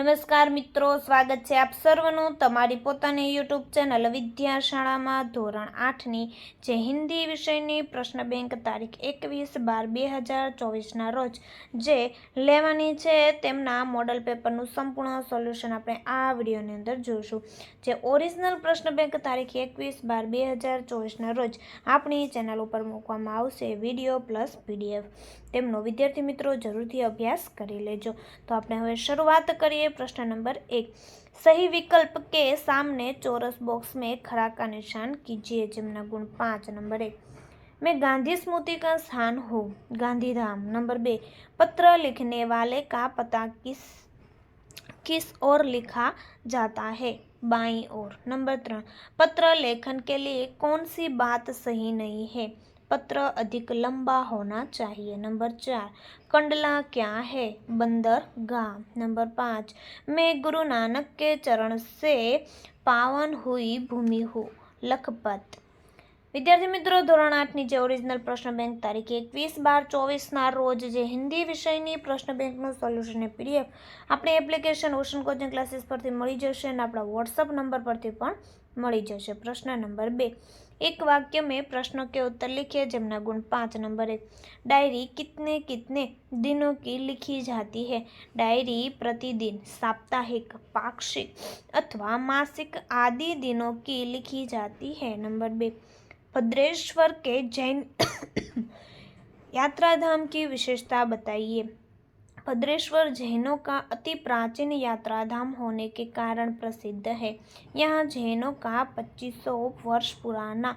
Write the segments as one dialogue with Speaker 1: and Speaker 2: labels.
Speaker 1: નમસ્કાર મિત્રો, સ્વાગત છે આપ સર્વનું તમારી પોતાની યુટ્યુબ ચેનલ વિદ્યાશાળામાં ધોરણ આઠની, જે હિન્દી વિષયની પ્રશ્ન બેંક તારીખ એકવીસ બાર બે હજાર ચોવીસના રોજ, જે લેવાની છે તેમના મોડલ પેપરનું સંપૂર્ણ સોલ્યુશન આપણે આ વિડીયોની અંદર જોઈશું. જે ઓરિજિનલ પ્રશ્ન બેંક તારીખ એકવીસ બાર બે હજાર ચોવીસના રોજ આપણી ચેનલ ઉપર મૂકવામાં આવશે વીડિયો પ્લસ પીડીએફ. તેમનો વિદ્યાર્થી મિત્રો જરૂરથી અભ્યાસ કરી લેજો તો આપણે હવે શરૂઆત કરીએ प्रश्न नंबर एक सही विकल्प के सामने चौरस बॉक्स में खड़ा का निशान कीजिए जमना गुण पाँच नंबर एक मैं गांधी स्मृति का स्थान हूँ गांधीधाम नंबर बे पत्र लिखने वाले का पता किस किस ओर लिखा जाता है बाई ओर नंबर तीन पत्र लेखन के लिए कौन सी बात सही नहीं है पत्र अधिक लंबा होना चाहिए नंबर चार कंडला क्या है बंदर गा नंबर पाँच मैं गुरु नानक के चरण से पावन हुई भूमि हूँ लखपत વિદ્યાર્થી મિત્રો ધોરણ આઠની જે ઓરિજિનલ પ્રશ્ન બેંક તારીખ એકવીસ બાર ચોવીસના રોજ જે હિન્દી વિષયની પ્રશ્ન બેંકનું સોલ્યુશન પીડીએફ આપણે એપ્લિકેશન ઓશન કોચિંગ ક્લાસીસ પરથી મળી જશે અને આપણા વોટ્સઅપ નંબર પરથી પણ મળી જશે પ્રશ્ન નંબર બે एक वाक्य में प्रश्नों के उत्तर लिखिए, जमुना गुण पाँच नंबर एक डायरी कितने कितने दिनों की लिखी जाती है? डायरी प्रतिदिन, साप्ताहिक, पाक्षिक अथवा मासिक आदि दिनों की लिखी जाती है। नंबर बे, भद्रेश्वर के जैन यात्रा धाम की विशेषता बताइए। भद्रेश्वर जैनों का अति प्राचीन यात्रा धाम होने के कारण प्रसिद्ध है। यहाँ जैनों का 2500 वर्ष पुराना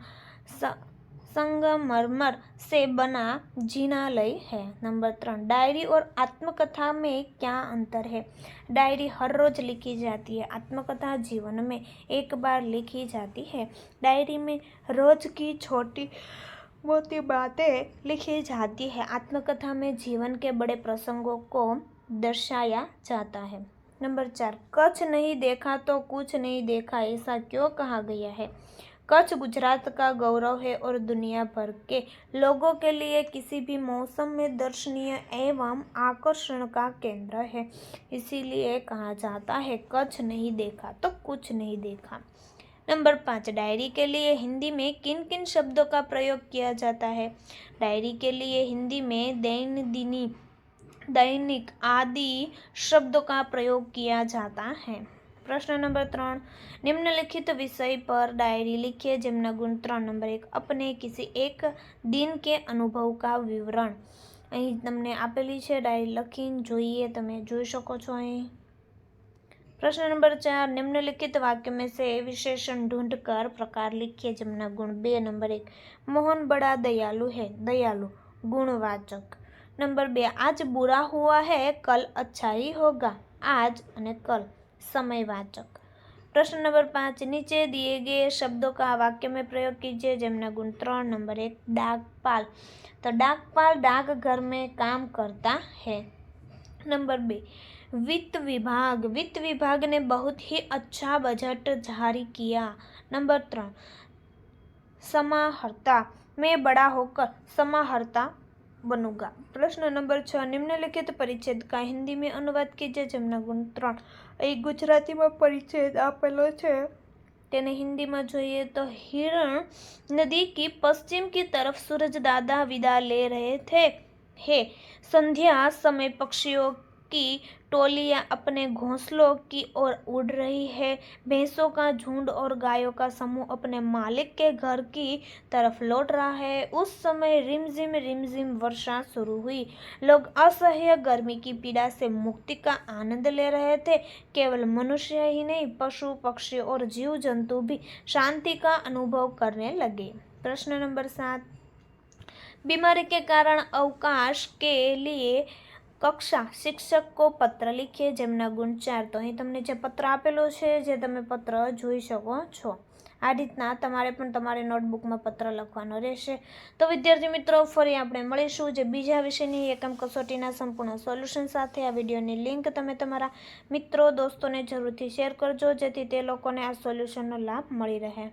Speaker 1: संगमरमर से बना जिनालय है। नंबर तीन, डायरी और आत्मकथा में क्या अंतर है? डायरी हर रोज लिखी जाती है, आत्मकथा जीवन में एक बार लिखी जाती है। डायरी में रोज की छोटी मोटी बातें लिखी जाती है। आत्मकथा में जीवन के बड़े प्रसंगों को दर्शाया जाता है। नंबर चार, कच्छ नहीं देखा तो कुछ नहीं देखा, ऐसा क्यों कहा गया है? कच्छ गुजरात का गौरव है और दुनिया भर के लोगों के लिए किसी भी मौसम में दर्शनीय एवं आकर्षण का केंद्र है। इसीलिए कहा जाता है, कच्छ नहीं देखा तो कुछ नहीं देखा। नंबर पाँच डायरी के लिए हिंदी में किन किन शब्दों का प्रयोग किया जाता है डायरी के लिए हिंदी में दैन दिनी दैनिक आदि शब्दों का प्रयोग किया जाता है प्रश्न नंबर ત્રણ निम्नलिखित विषय पर डायरी लिखिए जमना गुण ત્રણ नंबर एक अपने किसी एक दिन के अनुभव का विवरण અહીં તમને આપેલી છે ડાયરી લખીને જોઈએ તમે જોઈ શકો છો અહીં प्रश्न नंबर चार निम्नलिखित वाक्य में से विशेषण ढूंढ कर प्रकार लिखिए जमुना गुण बे नंबर एक मोहन बड़ा दयालु है दयालु गुणवाचक नंबर बे आज बुरा हुआ है कल अच्छा ही होगा आज અને कल समयवाचक प्रश्न नंबर पाँच नीचे दिए गए शब्दों का वाक्य में प्रयोग कीजिए जमुना गुण ત્રણ नंबर एक डाकपाल तो डाकपाल डाकघर में काम करता है नंबर बे वित्त विभाग वित्त विभाग ने बहुत ही अच्छा बजट जारी किया नंबर तीन समाहर्ता मैं बड़ा होकर समाहर्ता बनूंगा प्रश्न नंबर छः निम्नलिखित परिच्छेद का हिंदी में अनुवाद कीजिए जमना गुण ત્રણ અહીં ગુજરાતીમાં પરિચ્છેદ આપેલો છે તેને હિન્દીમાં જોઈએ તો हिरण नदी की पश्चिम की तरफ सूरज दादा विदा ले रहे थे हे संध्या समय पक्षियों की टोलियाँ अपने घोंसलों की ओर उड़ रही है। भैंसों का झुंड और गायों का समूह अपने मालिक के घर की तरफ़ लौट रहा है। उस समय रिमझिम रिमझिम वर्षा शुरू हुई। लोग असह्य गर्मी की पीड़ा से मुक्ति का आनंद ले रहे थे। केवल मनुष्य ही नहीं, पशु, पक्षी और जीव जंतु भी शांति का अनुभव करने लगे। प्रश्न नंबर सात। बीमारी के कारण अवकाश के लिए કક્ષા શિક્ષકો પત્ર લીખે જેમના ગુણ ચાર. તો અહીં તમને જે પત્ર આપેલો છે જે તમે પત્ર જોઈ શકો છો. આ રીતના તમારે પણ તમારે નોટબુકમાં પત્ર લખવાનો રહેશે. તો વિદ્યાર્થી મિત્રો, ફરી આપણે મળીશું જે બીજા વિષયની એકમ કસોટીના સંપૂર્ણ સોલ્યુશન સાથે. આ વિડીયોની લિંક તમે તમારા મિત્રો, દોસ્તોને જરૂરથી શેર કરજો, જેથી તે લોકોને આ સોલ્યુશનનો લાભ મળી રહે.